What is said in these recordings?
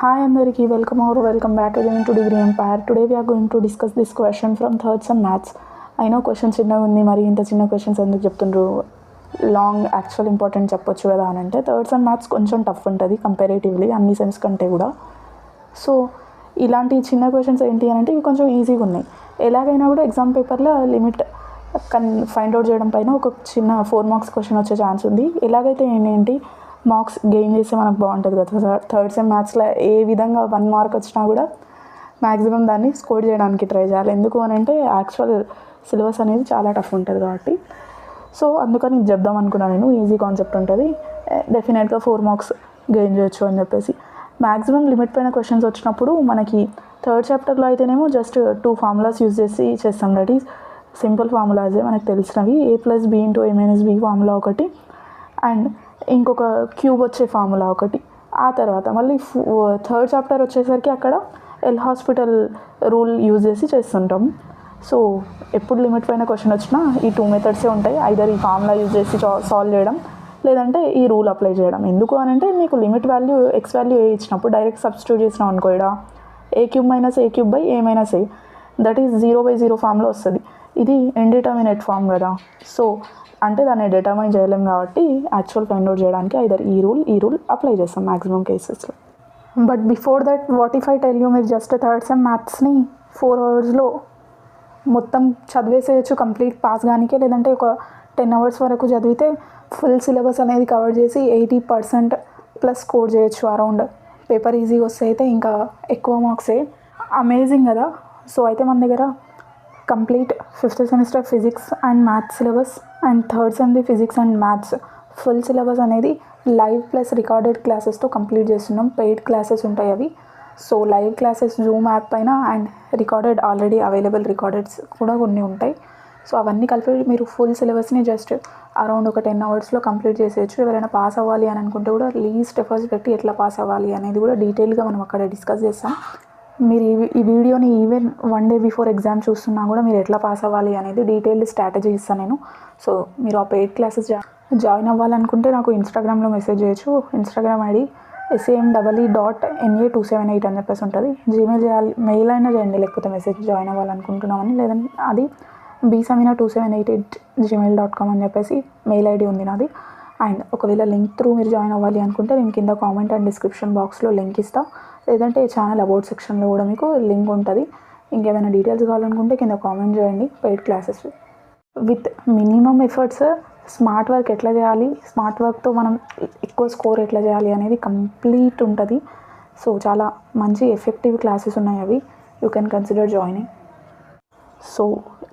Hi అందరికీ welcome or welcome back again to degree empire today we are going to discuss this question from third sem maths I question చిన్నగా ఉంది మరి ఇంత చిన్న questions ఎందుకు చెప్తుండ్రు? Long actual important చెప్పొచ్చు కదా అని అంటే థర్డ్ సమ్ మ్యాథ్స్ కొంచెం టఫ్ ఉంటుంది కంపారేటివ్లీ అన్ని సెమ్స్ కంటే కూడా. సో ఇలాంటి చిన్న క్వశ్చన్స్ ఏంటి అని అంటే ఇవి కొంచెం ఈజీగా ఉన్నాయి. ఎలాగైనా కూడా ఎగ్జామ్ పేపర్లో లిమిట్ కన్ ఫైండ్ అవుట్ చేయడం పైన ఒక చిన్న ఫోర్ మార్క్స్ క్వశ్చన్ వచ్చే ఛాన్స్ ఉంది. ఎలాగైతే ఏంటి మార్క్స్ గెయిన్ చేస్తే మనకు బాగుంటుంది కదా. థర్డ్ సెమ్ మ్యాథ్స్లో ఏ విధంగా వన్ మార్క్ వచ్చినా కూడా మ్యాక్సిమం దాన్ని స్కోర్ చేయడానికి ట్రై చేయాలి. ఎందుకు అని అంటే యాక్చువల్ సిలబస్ అనేది చాలా టఫ్ ఉంటుంది కాబట్టి. సో అందుకని ఇది చెప్దాం అనుకున్నాను నేను. ఈజీ కాన్సెప్ట్ ఉంటుంది. డెఫినెట్గా ఫోర్ మార్క్స్ గెయిన్ చేయొచ్చు అని చెప్పేసి. మ్యాక్సిమం లిమిట్ పైన క్వశ్చన్స్ వచ్చినప్పుడు మనకి థర్డ్ చాప్టర్లో అయితేనేమో జస్ట్ టూ ఫార్ములాస్ యూజ్ చేసి చేస్తాం. దట్ ఈస్ సింపుల్ ఫార్ములాసే మనకు తెలిసినవి. A plus B into A minus B formula ఒకటి. అండ్ ఇంకొక క్యూబ్ వచ్చే ఫార్ములా ఒకటి. ఆ తర్వాత మళ్ళీ థర్డ్ చాప్టర్ వచ్చేసరికి అక్కడ ఎల్ హాస్పిటల్ రూల్ యూజ్ చేసి చేస్తుంటాం. సో ఎప్పుడు లిమిట్ పైన క్వశ్చన్ వచ్చినా ఈ టూ మెథడ్సే ఉంటాయి. ఐదర్ ఈ ఫార్ములా యూజ్ చేసి సాల్వ్ చేయడం లేదంటే ఈ రూల్ అప్లై చేయడం. ఎందుకు అని అంటే మీకు limit value X value A ఇచ్చినప్పుడు డైరెక్ట్ సబ్స్టిట్యూట్ చేసినాం అనుకో A cube minus A cube by A minus A. That is zero by zero ఫామ్లో వస్తుంది. ఇది ఇండిటర్మినేట్ ఫామ్ కదా. సో అంటే దాన్ని డిటర్మైన్ చేయలేం కాబట్టి యాక్చువల్ ఫైండ్ అవుట్ చేయడానికి ఐదర్ ఈ రూల్ ఈ రూల్ అప్లై చేస్తాం మ్యాక్సిమం కేసెస్లో but before that what if I tell you మీరు జస్ట్ థర్డ్ సెమ్ మ్యాథ్స్ని ఫోర్ అవర్స్లో మొత్తం చదివేసేయచ్చు కంప్లీట్ పాస్ కానికే లేదంటే ఒక టెన్ అవర్స్ వరకు చదివితే ఫుల్ సిలబస్ అనేది కవర్ చేసి ఎయిటీ పర్సెంట్ ప్లస్ స్కోర్ చేయొచ్చు అరౌండ్ పేపర్ ఈజీగా వస్తే అయితే ఇంకా ఎక్కువ మార్క్సే అమేజింగ్ కదా. సో అయితే మన దగ్గర complete fifth semester physics and maths syllabus and third సెమ్ది physics and maths full syllabus అనేది లైవ్ ప్లస్ రికార్డెడ్ క్లాసెస్తో కంప్లీట్ చేస్తున్నాం. పెయిడ్ క్లాసెస్ ఉంటాయి అవి. So live classes zoom app పైన and recorded already available recordeds కూడా కొన్ని ఉంటాయి. సో అవన్నీ కలిపి మీరు ఫుల్ సిలబస్ని జస్ట్ అరౌండ్ ఒక టెన్ అవర్స్లో కంప్లీట్ చేసేయచ్చు. ఎవరైనా పాస్ అవ్వాలి అని అనుకుంటే కూడా లీస్ట్ ఎఫర్ట్స్ పెట్టి ఎట్లా పాస్ అవ్వాలి అనేది కూడా డీటెయిల్గా మనం అక్కడ డిస్కస్ చేస్తాం. మీరు ఈ వీడియోని even one day before exam చూస్తున్నా కూడా మీరు ఎట్లా పాస్ అవ్వాలి అనేది డీటెయిల్డ్ స్ట్రాటజీ ఇస్తాను నేను. సో మీరు ఆ పెయిడ్ క్లాసెస్ జాయిన్ అవ్వాలనుకుంటే నాకు ఇన్స్టాగ్రామ్లో మెసేజ్ చేయొచ్చు. Instagram ID SAM double E dot NA two seven eight అని చెప్పేసి ఉంటుంది. జీమెయిల్ చేయాలి మెయిల్ అయినా చేయండి లేకపోతే మెసేజ్ జాయిన్ అవ్వాలనుకుంటున్నామని. లేదంటే అది బీసమీనా two seven eight eight Gmail dot com అని చెప్పేసి మెయిల్ ఐడి ఉంది నాది. అండ్ ఒకవేళ లింక్ త్రూ మీరు జాయిన్ అవ్వాలి అనుకుంటే నేను కింద కామెంట్ అండ్ డిస్క్రిప్షన్ బాక్స్లో లింక్ ఇస్తా. లేదంటే ఛానల్ అబౌట్ సెక్షన్లో కూడా మీకు లింక్ ఉంటుంది. ఇంకేమైనా డీటెయిల్స్ కావాలనుకుంటే కింద కామెంట్ చేయండి. Paid classes with minimum efforts smart work ఎట్లా చేయాలి? స్మార్ట్ వర్క్తో మనం ఎక్కువ స్కోర్ ఎట్లా చేయాలి అనేది కంప్లీట్ ఉంటుంది. సో చాలా మంచి ఎఫెక్టివ్ క్లాసెస్ ఉన్నాయి అవి. You can consider joining. So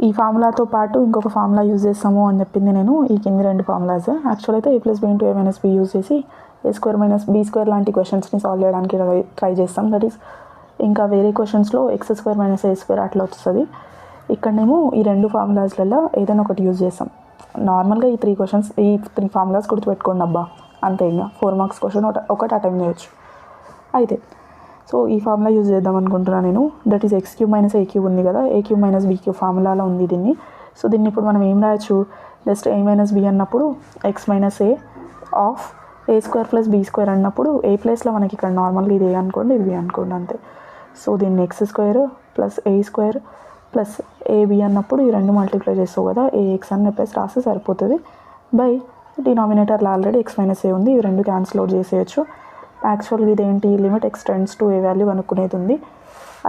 ఈ ఫార్ములాతో పాటు ఇంకొక ఫార్ములా యూజ్ చేస్తాము అని చెప్పింది నేను. ఈ కింది రెండు ఫార్ములాస్. యాక్చువల్ అయితే A plus B into A minus B use చేసి A square minus B square లాంటి క్వశ్చన్స్ని సాల్వ్ చేయడానికి ట్రై ట్రై చేస్తాం. దట్ ఈస్ ఇంకా వేరే క్వశ్చన్స్లో X square minus A square అట్లా వస్తుంది. ఇక్కడనేమో ఈ రెండు ఫార్ములాస్లలో ఏదైనా ఒకటి యూజ్ చేస్తాం. నార్మల్గా ఈ త్రీ క్వశ్చన్స్ ఈ త్రీ ఫార్ములాస్ గుర్తుపెట్టుకోండి అబ్బా. అంతే ఇంకా. ఫోర్ మార్క్స్ క్వశ్చన్ ఒకటి అటెంప్ట్ చేయొచ్చు. అయితే సో ఈ ఫార్ములా యూజ్ చేద్దాం అనుకుంటున్నాను నేను. That is X cube minus A cube ఉంది కదా. A cube minus B cube ఫార్ములాలో ఉంది దీన్ని. సో దీన్ని ఇప్పుడు మనం ఏం రాయొచ్చు? జస్ట్ ఏ మైనస్ బి అన్నప్పుడు X minus A of A square plus B square అన్నప్పుడు ఏ ప్లేస్లో మనకి ఇక్కడ నార్మల్గా ఇది ఏ అనుకోండి ఇది బి అనుకోండి అంతే. సో దీన్ని X square plus A square plus AB అన్నప్పుడు ఈ రెండు మల్టిప్లై చేస్తావు కదా ఏ ఎక్స్ అని చెప్పేసి రాస్తే సరిపోతుంది. బై డినామినేటర్లో ఆల్రెడీ ఎక్స్ మైనస్ ఏ ఉంది. ఈ రెండు క్యాన్సిల్ అవుట్ చేసేయచ్చు. యాక్చువల్గా ఇదేంటి? Limit extends to A value అనుకునేది ఉంది.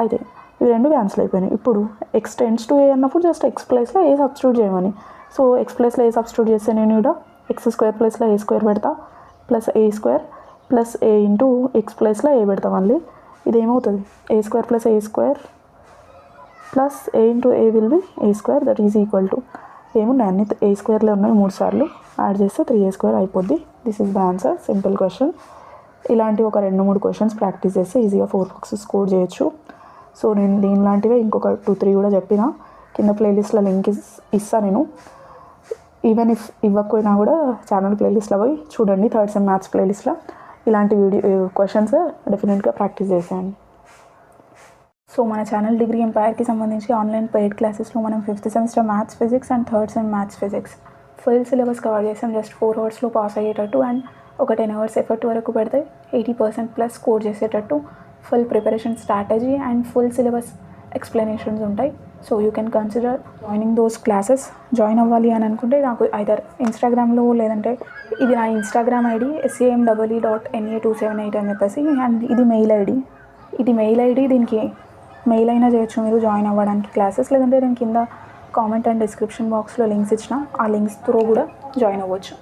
అయితే ఇవి రెండు క్యాన్సిల్ అయిపోయినాయి. ఇప్పుడు ఎక్స్టెండ్స్ టు ఏ అన్నప్పుడు జస్ట్ ఎక్స్ ప్లేస్లో ఏ సబ్స్టిట్యూట్ చేయమని. సో ఎక్స్ ప్లేస్లో ఏ సబ్స్టిట్యూట్ చేస్తే నేను ఇక్కడ ఎక్స్ స్క్వేర్ ప్లేస్లో ఏ స్క్వేర్ పెడతా? Plus A square plus A into X ప్లేస్లో ఏ పెడతా మళ్ళీ? ఇది ఏమవుతుంది A square plus A square plus A into A will be A square. That is equal to ఏమున్నాయి అన్ని ఏ స్క్వేర్లో ఉన్నాయి మూడు సార్లు. యాడ్ చేస్తే త్రీ ఏ స్క్వేర్ అయిపోద్ది. This is the answer. Simple question. ఇలాంటి ఒక రెండు మూడు క్వశ్చన్స్ ప్రాక్టీస్ చేస్తే ఈజీగా ఫోర్ మార్క్స్ స్కోర్ చేయొచ్చు. సో నేను దీని లాంటివే ఇంకొక టూ త్రీ కూడా చెప్పిన. కింద ప్లేలిస్ట్లో లింక్ ఇస్తా నేను. ఈవెన్ ఇఫ్ ఇవ్వకపోయినా కూడా ఛానల్ ప్లేలిస్ట్లో పోయి చూడండి థర్డ్ సెమ్ మ్యాథ్స్ ప్లేలిస్ట్లో ఇలాంటి వీడియో క్వశ్చన్స్ డెఫినెట్గా ప్రాక్టీస్ చేసేయండి సో మన ఛానల్ డిగ్రీ ఎంపైర్కి సంబంధించి ఆన్లైన్ పెయిడ్ క్లాసెస్లో మనం fifth semester maths physics and third sem maths physics full syllabus cover చేసాం జస్ట్ ఫోర్ అవర్స్లో పాస్ అయ్యేటట్టు. అండ్ ఒక టెన్ అవర్స్ ఎఫర్ట్ వరకు పెడితే ఎయిటీ పర్సెంట్ ప్లస్ స్కోర్ చేసేటట్టు full preparation strategy and full syllabus explanations ఉంటాయి. So you can consider joining those classes join అవ్వాలి అని అనుకుంటే నాకు ఐదర్ ఇన్స్టాగ్రామ్లో లేదంటే ఇది నా Instagram ID SAM double E dot NA two seven eight అని చెప్పేసి అండ్ ఇది మెయిల్ ఐడి ఇది మెయిల్ ఐడి దీనికి మెయిల్ అయినా చేయొచ్చు మీరు జాయిన్ అవ్వడానికి క్లాసెస్ లేదంటే నేను కింద కామెంట్ అండ్ డిస్క్రిప్షన్ బాక్స్లో లింక్స్ ఇచ్చిన ఆ లింక్స్ త్రూ కూడా జాయిన్ అవ్వచ్చు.